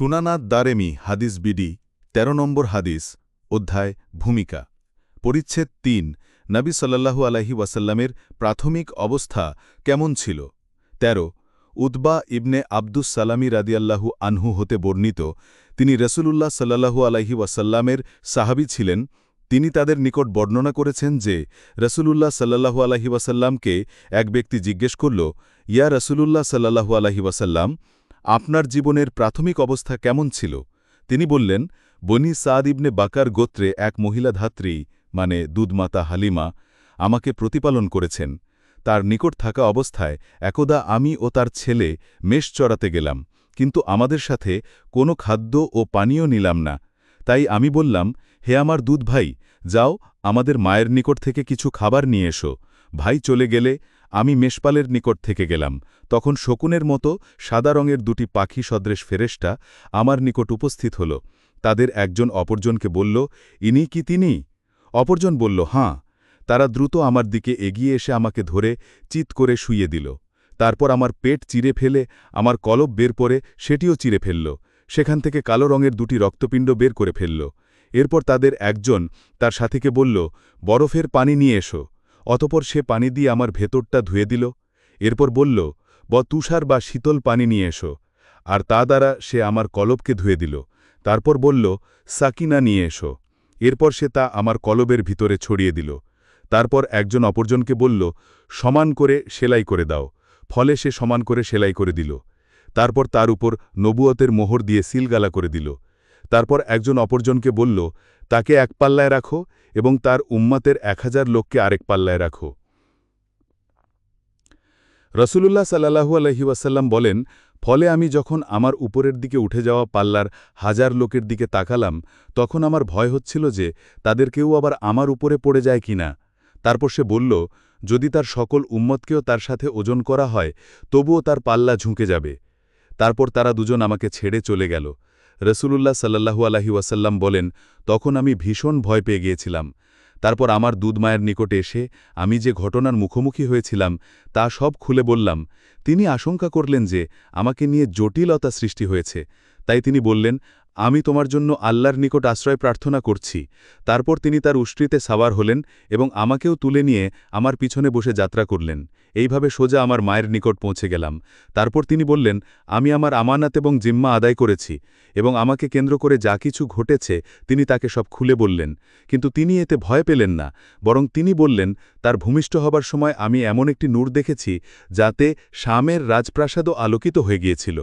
সুনানাদ দারেমি হাদিস বিডি ১৩ নম্বর হাদিস, অধ্যায়, ভূমিকা। পরিচ্ছেদ তিন, নবী সাল্লাল্লাহু আলাইহি ওয়াসাল্লামের প্রাথমিক অবস্থা কেমন ছিল? ১৩ উতবা ইবনে আব্দুস সালামি রাদিয়াল্লাহু আনহু হতে বর্ণিত, তিনি রসুলুল্লাহ সাল্লাহু আলাইহি ওয়াসাল্লামের সাহাবি ছিলেন। তিনি তাদের নিকট বর্ণনা করেছেন যে, রসুলুল্লাহ সাল্লাল্লাহু আলাইহি ওয়াসাল্লামকে এক ব্যক্তি জিজ্ঞেস করল, ইয়া রসুলুল্লাহ সাল্লাহু আলাইহি ওয়াসাল্লাম আপনার জীবনের প্রাথমিক অবস্থা কেমন ছিল? তিনি বললেন, বনি সাদ ইবনে বাকার গোত্রে এক মহিলা ধাত্রী মানে দুধমাতা হালিমা, আমাকে প্রতিপালন করেছেন। তার নিকট থাকা অবস্থায় একদা আমি ও তার ছেলে মেষ চড়াতে গেলাম, কিন্তু আমাদের সাথে কোনো খাদ্য ও পানীয় নিলাম না। তাই আমি বললাম, হে আমার দুধ ভাই যাও আমাদের মায়ের নিকট থেকে কিছু খাবার নিয়ে এসো। ভাই চলে গেলে আমি মেষপালের নিকট থেকে গেলাম, তখন শকুনের মতো সাদা রঙের দুটি পাখি সদৃশ ফেরেস্টা আমার নিকট উপস্থিত হল। তাদের একজন অপরজনকে বলল, ইনি কি তিনি? অপরজন বলল, হাঁ। তারা দ্রুত আমার দিকে এগিয়ে এসে আমাকে ধরে চিত করে শুইয়ে দিল। তারপর আমার পেট চিরে ফেলে, আমার কলব বের পরে সেটিও চিরে ফেলল। সেখান থেকে কালো রঙের দুটি রক্তপিণ্ড বের করে ফেলল। এরপর তাদের একজন তার সাথীকে বলল, বরফের পানি নিয়ে এসো। অতপর সে পানি দিয়ে আমার ভেতরটা ধুয়ে দিল, এরপর বলল, ব, তুষার বা শীতল পানি নিয়ে এসো। আর তা দ্বারা সে আমার কলবকে ধুয়ে দিল। তারপর বলল, সাকিনা নিয়ে এসো। এরপর সে তা আমার কলবের ভিতরে ছড়িয়ে দিল। তারপর একজন অপরজনকে বলল, সমান করে সেলাই করে দাও। ফলে সে সমান করে সেলাই করে দিল। তারপর তার উপর নবুয়তের মোহর দিয়ে সিলগালা করে দিল। তারপর একজন অপরজনকে বলল, তাকে এক পাল্লায় রাখো এবং তার উম্মাতের এক হাজার লোককে আরেক পাল্লায় রাখো। রসুলুল্লাহ সাল্লাহু আলহি ওয়াসাল্লাম বলেন, ফলে আমি যখন আমার উপরের দিকে উঠে যাওয়া পাল্লার হাজার লোকের দিকে তাকালাম, তখন আমার ভয় হচ্ছিল যে তাদের কেউ আবার আমার উপরে পড়ে যায় কিনা। তারপর সে বলল, যদি তার সকল উম্মতকেও তার সাথে ওজন করা হয়, তবুও তার পাল্লা ঝুঁকে যাবে। তারপর তারা দুজন আমাকে ছেড়ে চলে গেল। রসুলুল্লাহ সাল্লাহু আলহি ওয়াসাল্লাম বলেন, তখন আমি ভীষণ ভয় পেয়ে গিয়েছিলাম। তারপর আমার দুধমায়ের নিকটে এসে আমি যে ঘটনার মুখোমুখি হয়েছিলাম, তা সব খুলে বললাম। তিনি আশঙ্কা করলেন যে আমাকে নিয়ে জটিলতা সৃষ্টি হয়েছে। তাই তিনি বললেন আমি তোমার জন্য আল্লাহর নিকট আশ্রয় প্রার্থনা করছি। তারপর তিনি তার উষ্ট্রিতে সাওয়ার হলেন এবং আমাকেও তুলে নিয়ে আমার পিছনে বসে যাত্রা করলেন। এইভাবে সোজা আমার মায়ের নিকট পৌঁছে গেলাম। তারপর তিনি বললেন, আমি আমার আমানাত এবং জিম্মা আদায় করেছি এবং আমাকে কেন্দ্র করে যা কিছু ঘটেছে তিনি তাকে সব খুলে বললেন। কিন্তু তিনি এতে ভয় পেলেন না, বরং তিনি বললেন, তার ভূমিষ্ঠ হবার সময় আমি এমন একটি নূর দেখেছি যাতে শামের রাজপ্রাসাদও আলোকিত হয়ে গিয়েছিল।